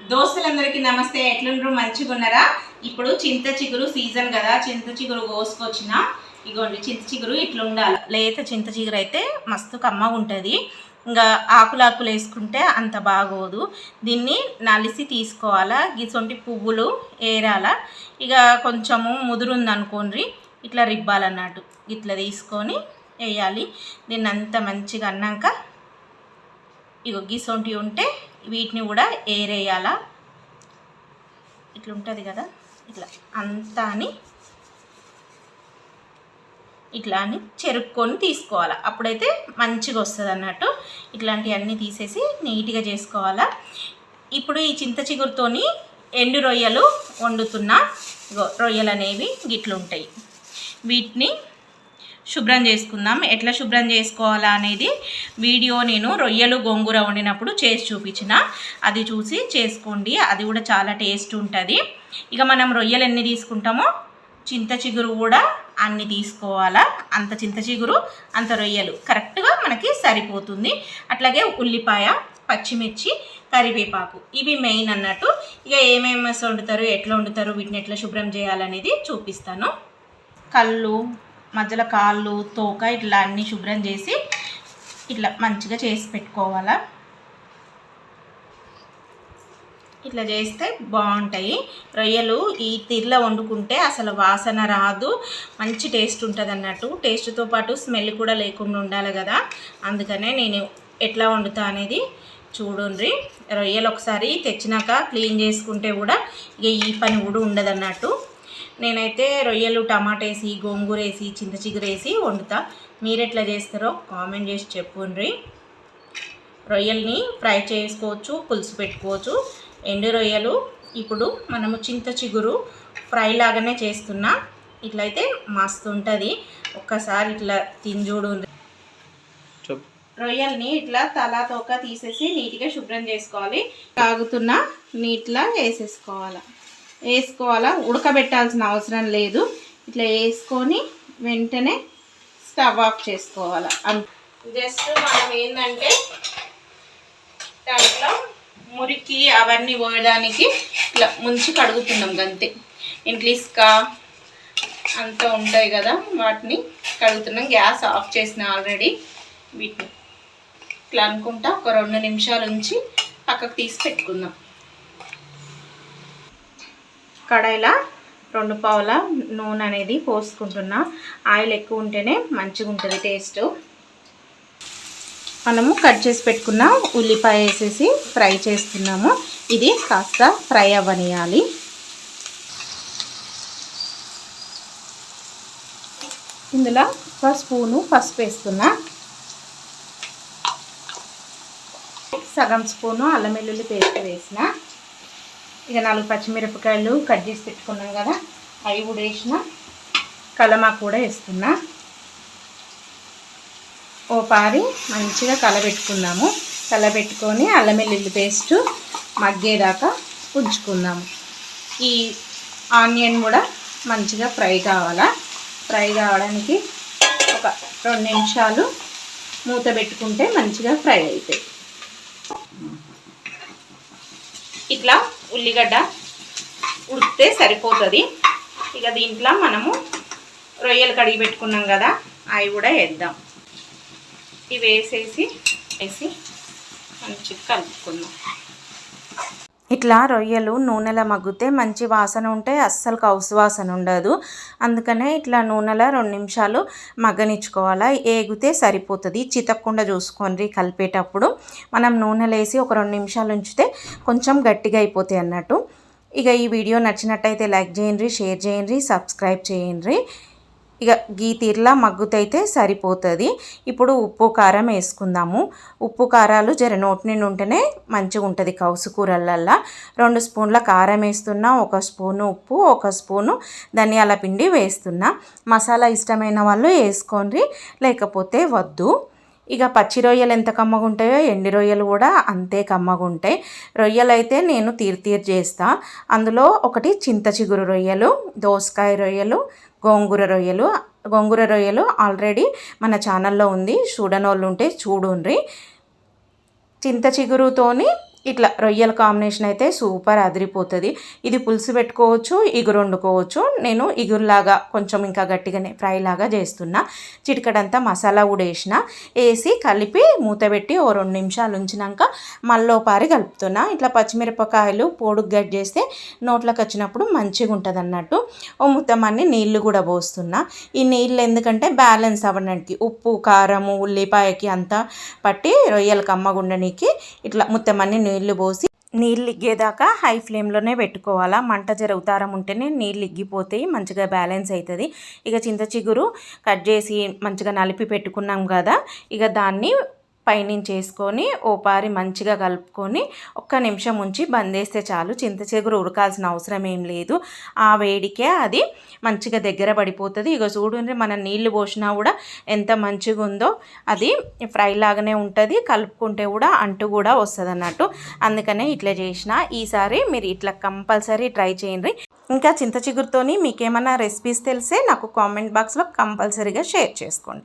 దోస్తులందరికీ నమస్తే. ఎట్లుండ్రు? మంచిగా ఉన్నారా? ఇప్పుడు చింత చిగురు సీజన్ కదా. చింత చిగురు కోసుకొచ్చిన. ఇగోండి చింత చిగురు ఇట్లా ఉండాలి. లేత చింత చిగురు అయితే మస్తు కమ్మగా ఉంటుంది. ఇంకా ఆకులు ఆకులు వేసుకుంటే అంత బాగోదు. దీన్ని నలిసి తీసుకోవాలా? గిసొంటి పువ్వులు ఏరాల? ఇక కొంచెము ముదురుందనుకోండి ఇట్లా రిబ్బాలన్నట్టు ఇట్లా తీసుకొని వేయాలి. దీన్ని అంత మంచిగా అన్నాక ఇగో గిసొంటివి ఉంటే వీటిని కూడా ఏరేయాలా? ఇట్లుంటుంది కదా? ఇట్లా. అంతా అని ఇట్లా అని చెరుక్కొని తీసుకోవాలా. అప్పుడైతే మంచిగా వస్తుంది అన్నట్టు ఇట్లాంటివన్నీ తీసేసి నీట్గా చేసుకోవాలా. ఇప్పుడు ఈ చింత చిగురుతోని ఎండు రొయ్యలు వండుతున్న. రొయ్యలు అనేవి గిట్లుంటాయి. వీటిని శుభ్రం చేసుకుందాం. ఎట్లా శుభ్రం చేసుకోవాలా అనేది వీడియో నేను రొయ్యలు గోంగూర వండినప్పుడు చేసి చూపించిన. అది చూసి చేసుకోండి. అది కూడా చాలా టేస్ట్ ఉంటుంది. ఇక మనం రొయ్యలు ఎన్ని తీసుకుంటామో చింత చిగురు కూడా అన్ని తీసుకోవాలా. అంత చింత చిగురు అంత రొయ్యలు. కరెక్ట్గా మనకి సరిపోతుంది. అట్లాగే ఉల్లిపాయ పచ్చిమిర్చి కరివేపాకు. ఇవి మెయిన్ అన్నట్టు. ఇక ఏమేమి వండుతారు ఎట్లా వండుతారు వీటిని ఎట్లా శుభ్రం చేయాలనేది చూపిస్తాను. కళ్ళు మధ్యలో కాళ్ళు తోక ఇట్లా అన్నీ శుభ్రం చేసి ఇట్లా మంచిగా చేసి పెట్టుకోవాలా. ఇట్లా చేస్తే బాగుంటాయి. రొయ్యలు ఈ తిర్ల వండుకుంటే అసలు వాసన రాదు. మంచి టేస్ట్ ఉంటుంది అన్నట్టు. టేస్ట్తో పాటు స్మెల్ కూడా లేకుండా ఉండాలి కదా. అందుకనే నేను ఎట్లా వండుతా అనేది చూడండి. రొయ్యలు ఒకసారి తెచ్చినాక క్లీన్ చేసుకుంటే కూడా ఇక ఈ పని కూడా ఉండదు అన్నట్టు. నేనైతే రొయ్యలు టమాటా వేసి గోంగూర వేసి చింత చిగురు వేసి వండుతా. మీరు ఎట్లా చేస్తారో కామెంట్ చేసి చెప్పుండ్రి. రొయ్యల్ని ఫ్రై చేసుకోవచ్చు పులుసు పెట్టుకోవచ్చు. ఎండు రొయ్యలు ఇప్పుడు మనము చింత చిగురు ఫ్రై లాగానే చేస్తున్నా. ఇట్లయితే మస్తు ఉంటుంది ఒక్కసారి ఇట్లా తింజూడు రొయ్యల్ని ఇట్లా తలా తోక తీసేసి నీట్గా శుభ్రం చేసుకోవాలి. తాగుతున్న నీట్లా వేసేసుకోవాలి. వేసుకోవాలా? ఉడకబెట్టాల్సిన అవసరం లేదు. ఇట్లా వేసుకొని వెంటనే స్టవ్ ఆఫ్ చేసుకోవాలి. జస్ట్ మనం ఏంటంటే దాంట్లో మురికి అవన్నీ పోయడానికి ఇట్లా ముంచి కడుగుతున్నాం అంతే ఇంట్లో ఇసుక అంతా ఉంటాయి కదా వాటిని కడుగుతున్నాం. గ్యాస్ ఆఫ్ చేసిన ఆల్రెడీ వీటిని. ఇట్లా అనుకుంటా ఒక రెండు నిమిషాలు ఉంచి పక్కకు తీసి పెట్టుకుందాం. కడాయిలో రెండు పావుల నూనె అనేది పోసుకుంటున్నా. ఆయిల్ ఎక్కువ ఉంటేనే మంచిగా ఉంటుంది టేస్ట్. మనము కట్ చేసి పెట్టుకున్న ఉల్లిపాయ వేసేసి ఫ్రై చేస్తున్నాము. ఇది కాస్త ఫ్రై అవ్వనియాలి ఇందులో ఒక స్పూను పసుపు వేస్తున్నా. సగం స్పూను అల్లం వెల్లుల్లి పేస్ట్ వేసిన. ఇక నాలుగు పచ్చిమిరపకాయలు కట్ చేసి పెట్టుకున్నాం కదా అవి కూడా వేసిన కలమా కూడా వేస్తున్నా. ఓ పారి మంచిగా కలబెట్టుకుందాము కలబెట్టుకొని అల్లం వెల్లుల్లి పేస్ట్ మగ్గేదాకా ఉంచుకుందాము ఈ ఆనియన్ కూడా మంచిగా ఫ్రై కావాలా? ఫ్రై కావడానికి ఒక రెండు నిమిషాలు మూత పెట్టుకుంటే మంచిగా ఫ్రై అవుతాయి ఇట్లా ఉల్లిగడ్డ ఉడికితే సరిపోతుంది. ఇక దీంట్లో మనము రొయ్యలు కడిగి పెట్టుకున్నాం కదా అవి కూడా వేద్దాం. ఇవి వేసేసి వేసి మంచిగా కలుపుకుందాం. ఇట్లా రొయ్యలు నూనెలో మగ్గితే మంచి వాసన ఉంటే అస్సలు కౌసు వాసన ఉండదు. అందుకనే ఇట్లా నూనెలో రెండు నిమిషాలు మగ్గనిచ్చుకోవాలా. ఏగితే సరిపోతుంది. చితక్కుండా చూసుకోండి కలిపేటప్పుడు. మనం నూనెలో వేసి ఒక రెండు నిమిషాలు ఉంచితే కొంచెం గట్టిగా అయిపోతాయి అన్నట్టు. ఇక ఈ వీడియో నచ్చినట్టయితే లైక్ చేయండి షేర్ చేయండి సబ్స్క్రైబ్ చేయండి. ఇక గీ తీర్లా మగ్గుతైతే సరిపోతుంది. ఇప్పుడు ఉప్పు కారం వేసుకుందాము. ఉప్పు కారాలు జర నోటి నుండి ఉంటేనే మంచిగా ఉంటుంది కౌసు కూరలల్లా. రెండు స్పూన్ల కారం వేస్తున్నా ఒక స్పూను ఉప్పు ఒక స్పూను ధనియాల పిండి వేస్తున్నా. మసాలా ఇష్టమైన వాళ్ళు వేసుకోండి లేకపోతే వద్దు. ఇక పచ్చి రొయ్యలు ఎంత కమ్మగా ఉంటాయో ఎండి రొయ్యలు కూడా అంతే కమ్మగా ఉంటాయి రొయ్యలు అయితే నేను తీరు తీరు చేస్తా. అందులో ఒకటి చింత చిగురు రొయ్యలు దోసకాయ రొయ్యలు గోంగూర రొయ్యలు. గోంగూర రొయ్యలు ఆల్రెడీ మన ఛానల్లో ఉంది. చూడనోళ్ళు ఉంటే చూడుండ్రి. చింత చిగురుతోని ఇట్లా రొయ్యల కాంబినేషన్ అయితే సూపర్ అదిరిపోతుంది. ఇది పులుసు పెట్టుకోవచ్చు ఇగురు వండుకోవచ్చు. నేను ఇగురులాగా కొంచెం ఇంకా గట్టిగానే ఫ్రై లాగా చేస్తున్నా. చిటికడంతా మసాలా కూడా వేసిన. వేసి కలిపి మూత పెట్టి ఓ రెండు నిమిషాలు ఉంచినాక మళ్ళీ పారి కలుపుతున్నా. ఇట్లా పచ్చిమిరపకాయలు పొడుగు గట్ చేస్తే నోట్లోకి వచ్చినప్పుడు మంచిగా ఉంటుంది అన్నట్టు. ఓ మొత్తం నీళ్ళు కూడా పోస్తున్నా. ఈ నీళ్ళు ఎందుకంటే బ్యాలెన్స్ అవ్వడానికి ఉప్పు కారము ఉల్లిపాయకి అంతా పట్టి రొయ్యల కమ్మగుండనికి ఇట్లా మొత్తం అన్ని నీళ్ళు పోసి నీళ్ళు ఇగ్గేదాకా హై ఫ్లేమ్లోనే పెట్టుకోవాలా. మంట జరుగుతారం ఉంటేనే నీళ్ళు ఇగ్గిపోతాయి మంచిగా బ్యాలెన్స్ అవుతుంది. ఇక చింత చిగురు కట్ చేసి మంచిగా నలిపి పెట్టుకున్నాం కదా ఇక దాన్ని పైనుంచి వేసుకొని ఓపారి మంచిగా కలుపుకొని ఒక్క నిమిషం ఉంచి బందేస్తే చాలు. చింత చిగురు ఉడకాల్సిన అవసరం ఏం లేదు. ఆ వేడికే అది మంచిగా దగ్గర పడిపోతుంది. ఇక చూడండి మనం నీళ్ళు పోసినా కూడా ఎంత మంచిగా ఉందో అది ఫ్రై లాగానే ఉంటుంది. కలుపుకుంటే కూడా అంటు కూడా వస్తుంది అన్నట్టు అందుకనే ఇట్లా చేసిన. ఈసారి మీరు ఇట్లా కంపల్సరీ ట్రై చేయండి. ఇంకా చింత చిగురుతోని మీకేమైనా రెసిపీస్ తెలిసే నాకు కామెంట్ బాక్స్లో కంపల్సరీగా షేర్ చేసుకోండి.